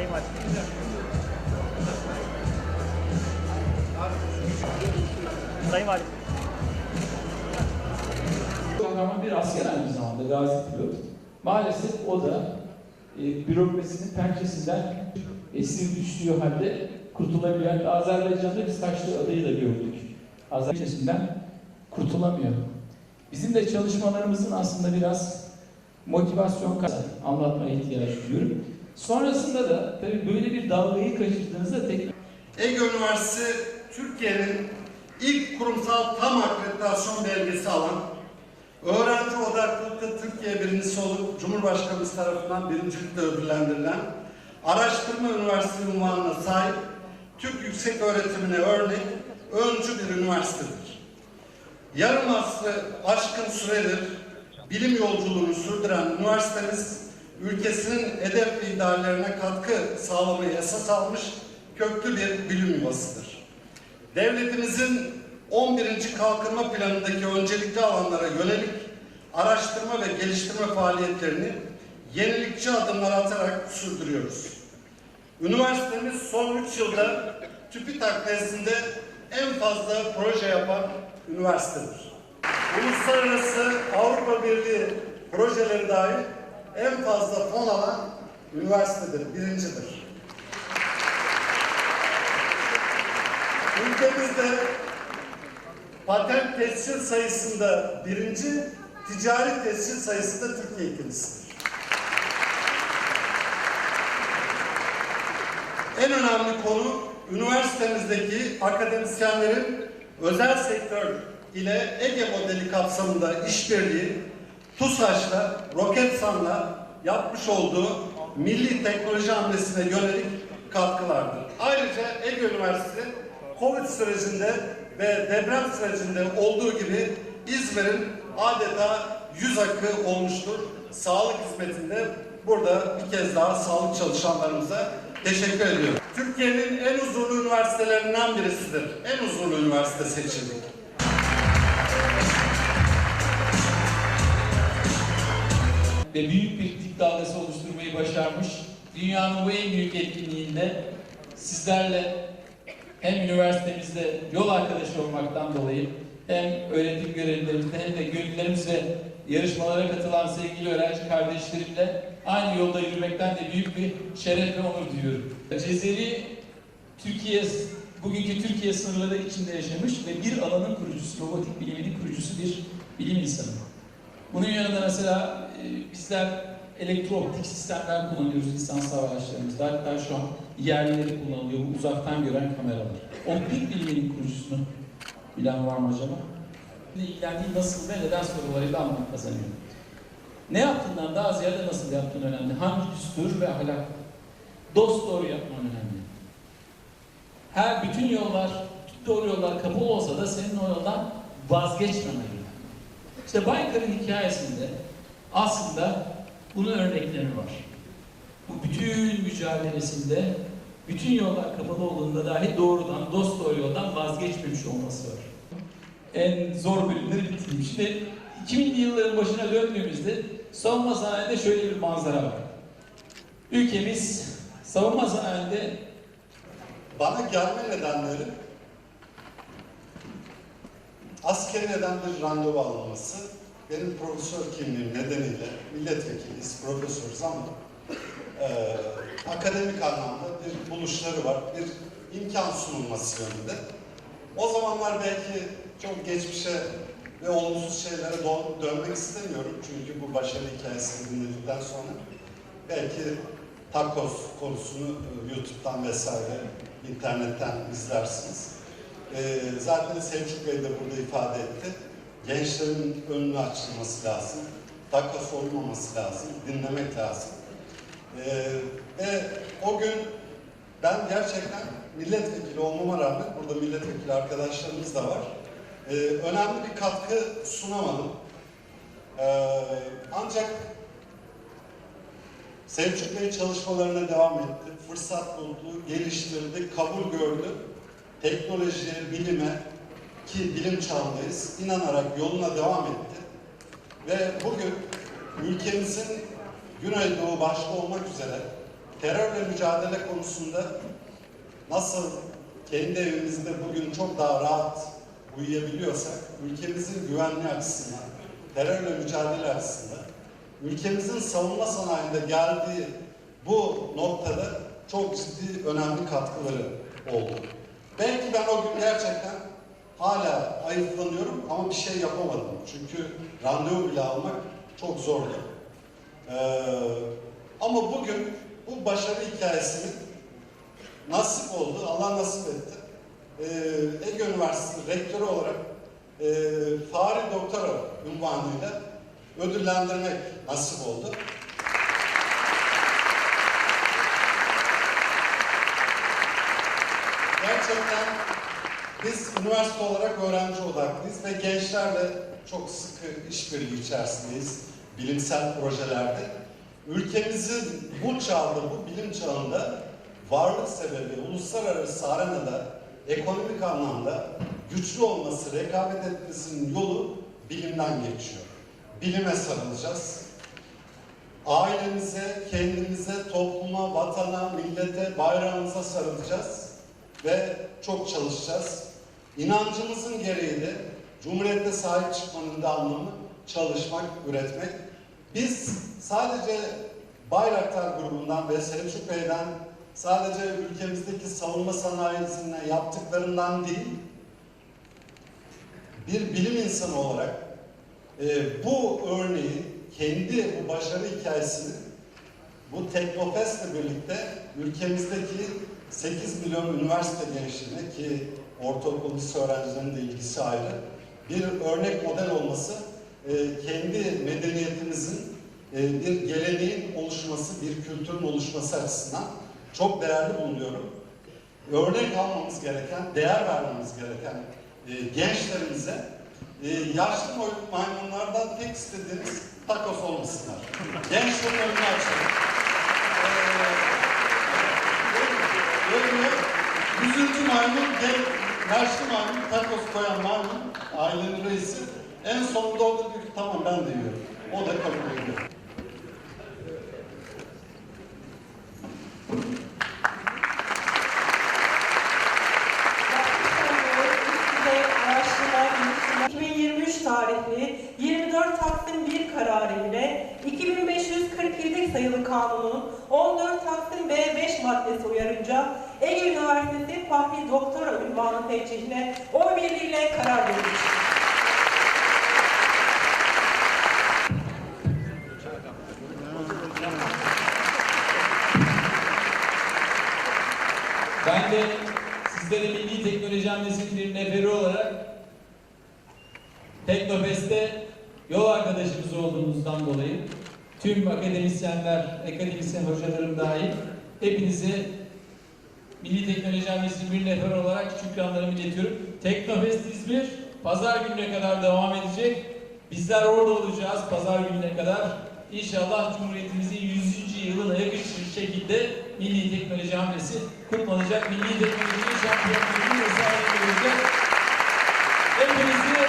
Sayın Valim. Sayın Valim. Ama bir asker aynı zamanda gazi pilot. Maalesef o da e, bürokrasinin pençesinden esir düştüğü halde kurtulabilen Azerbaycan'da biz kaçtığı adayı da gördük. Azerbaycan'dan kurtulamıyor. Bizim de çalışmalarımızın aslında biraz motivasyon anlatmaya ihtiyaç duyuyorum. Sonrasında da tabii böyle bir dalgayı kaçırdığınızda tek Ege Üniversitesi Türkiye'nin ilk kurumsal tam akreditasyon belgesi alan, öğrenci odaklılıkta Türkiye birincisi olup Cumhurbaşkanımız tarafından birincilikle ödüllendirilen, araştırma üniversitesi unvanına sahip, Türk yüksek öğretimine örnek, öncü bir üniversitedir. Yarım asrı aşkın süredir bilim yolculuğunu sürdüren üniversitemiz, ülkesinin hedef ve ideallerine katkı sağlamayı esas almış köklü bir bilim yuvasıdır. Devletimizin 11. Kalkınma Planı'ndaki öncelikli alanlara yönelik araştırma ve geliştirme faaliyetlerini yenilikçi adımlar atarak sürdürüyoruz. Üniversitemiz son 3 yılda TÜBİTAK nezdinde en fazla proje yapan üniversitedir. Uluslararası Avrupa Birliği projeleri dahil en fazla fon alan üniversitedir, birincidir. Ülkemizde patent tescil sayısında birinci, ticari tescil sayısında Türkiye ikincisidir. En önemli konu üniversitemizdeki akademisyenlerin özel sektör ile Ege modeli kapsamında işbirliği TUSAŞ'la, Roketsan'la yapmış olduğu milli teknoloji hamlesine yönelik katkılardır. Ayrıca Ege Üniversitesi Covid sürecinde ve deprem sürecinde olduğu gibi İzmir'in adeta yüz akı olmuştur. Sağlık hizmetinde burada bir kez daha sağlık çalışanlarımıza teşekkür ediyorum. Türkiye'nin en huzurlu üniversitelerinden birisidir. En huzurlu üniversite seçildik. Ve büyük bir dik dalgası oluşturmayı başarmış. Dünyanın bu en büyük etkinliğinde sizlerle hem üniversitemizde yol arkadaşı olmaktan dolayı hem öğretim görevlilerimizle hem de gönüllerimiz ve yarışmalara katılan sevgili öğrenci kardeşlerimle aynı yolda yürümekten de büyük bir şeref ve onur duyuyorum. Cezeri Türkiye bugünkü Türkiye sınırları içinde yaşamış ve bir alanın kurucusu, robotik biliminin kurucusu bir bilim insanı. Bunun yanında mesela e, bizler elektrooptik sistemler kullanıyoruz lisans araçlarımızda. Hatta şu an yerlileri kullanılıyor, uzaktan gören kameralar. Optik biliminin kurucusunu bilen var mı acaba? İlgilendiği nasıl ve neden sorularıyla anlam kazanıyor. Ne yaptığından daha ziyade nasıl yaptığın önemli. Hangi düstur ve ahlak? Dost doğru yapman önemli. Her bütün yollar, doğru yollar kapalı olsa da senin o yoldan vazgeçmemen. İşte Baykar'ın hikayesinde aslında bunun örnekleri var. Bu bütün mücadelesinde bütün yollar kapalı olduğunda dahi doğrudan, dost doğru yoldan vazgeçmemiş olması var. En zor bölümleri bitirdim. Şimdi 2000'li yılların başına döndüğümüzde savunma sanayinde şöyle bir manzara var. Ülkemiz savunma sanayinde Bana gelme nedenleri askeriyeden bir randevu alınması, benim profesör kimliğim nedeniyle milletvekiliyiz, profesörüz ama e, akademik anlamda bir buluşları var, bir imkan sunulması yönünde. O zamanlar belki çok geçmişe ve olumsuz şeylere dön- dönmek istemiyorum çünkü bu başarı hikayesini dinledikten sonra belki tacos konusunu YouTube'dan vesaire internetten izlersiniz. Ee, zaten Selçuk Bey de burada ifade etti. Gençlerin önünü açılması lazım. Tacos olmaması lazım. Dinlemek lazım. Ee, ve o gün ben gerçekten milletvekili olmama rağmen, burada milletvekili arkadaşlarımız da var. Ee, önemli bir katkı sunamadım. Ee, ancak Selçuk Bey çalışmalarına devam etti. Fırsat buldu, geliştirdi, kabul gördü. Teknolojiye, bilime ki bilim çağındayız, inanarak yoluna devam etti. Ve bugün ülkemizin Güneydoğu başta olmak üzere terörle mücadele konusunda nasıl kendi evimizde bugün çok daha rahat uyuyabiliyorsak, ülkemizin güvenliği açısından, terörle mücadele açısından ülkemizin savunma sanayinde geldiği bu noktada çok ciddi önemli katkıları oldu. Belki ben o gün gerçekten hala ayıflanıyorum ama bir şey yapamadım. Çünkü randevu bile almak çok zordu. Ee, ama bugün bu başarı hikayesinin nasip oldu, Allah nasip etti. Ee, Ege Üniversitesi rektörü olarak e, Fahri Doktora unvanıyla ödüllendirmek nasip oldu. Gerçekten biz üniversite olarak öğrenci odaklıyız ve gençlerle çok sıkı işbirliği içerisindeyiz bilimsel projelerde. Ülkemizin bu çağda, bu bilim çağında varlık sebebi uluslararası arenada ekonomik anlamda güçlü olması, rekabet etmesinin yolu bilimden geçiyor. Bilime sarılacağız. Ailemize, kendimize, topluma, vatana, millete, bayrağımıza sarılacağız ve çok çalışacağız. İnancımızın gereği de Cumhuriyet'te sahip çıkmanın da anlamı çalışmak, üretmek. Biz sadece Bayraktar grubundan ve Selçuk Bey'den sadece ülkemizdeki savunma sanayisine yaptıklarından değil, bir bilim insanı olarak e, bu örneği, kendi bu başarı hikayesini bu Teknofest'le birlikte ülkemizdeki 8 milyon üniversite gençliğine ki ortaokul lise öğrencilerinin de ilgisi ayrı bir örnek model olması e, kendi medeniyetimizin e, bir geleneğin oluşması, bir kültürün oluşması açısından çok değerli bulunuyorum. Örnek almamız gereken, değer vermemiz gereken e, gençlerimize yaşlı maymunlardan tek istediğimiz takos olmasınlar. Gençlerin önünü açalım Böyle yüzüncü maymun, genç, yaşlı maymun, takos koyan maymun, ailenin reisi. En sonunda o da diyor ki tamam ben de yiyorum. O da kabul ediyor. Araştırma 2023 tarihli 24 Taksim 1 kararı ile 2547 sayılı kanunun 14 Taksim B5 maddesi uyarınca Ege Üniversitesi Fahri Doktora ünvanı tevcihine oy birliğiyle karar verilmiştir. Ben de sizlere Milli Teknoloji Hamlesi'nin bir neferi olarak Teknofest'te yol arkadaşımız olduğunuzdan dolayı tüm akademisyenler, akademisyen hocalarım dahil hepinize Milli Teknoloji Hamlesi'nin bir nefer olarak şükranlarımı iletiyorum. Teknofest İzmir pazar gününe kadar devam edecek. Bizler orada olacağız pazar gününe kadar. İnşallah Cumhuriyetimizin 100. yılına yakışır şekilde Milli Teknoloji Hamlesi kutlanacak. Milli Teknoloji Şampiyonluğu vesaire olacak. Hepinizi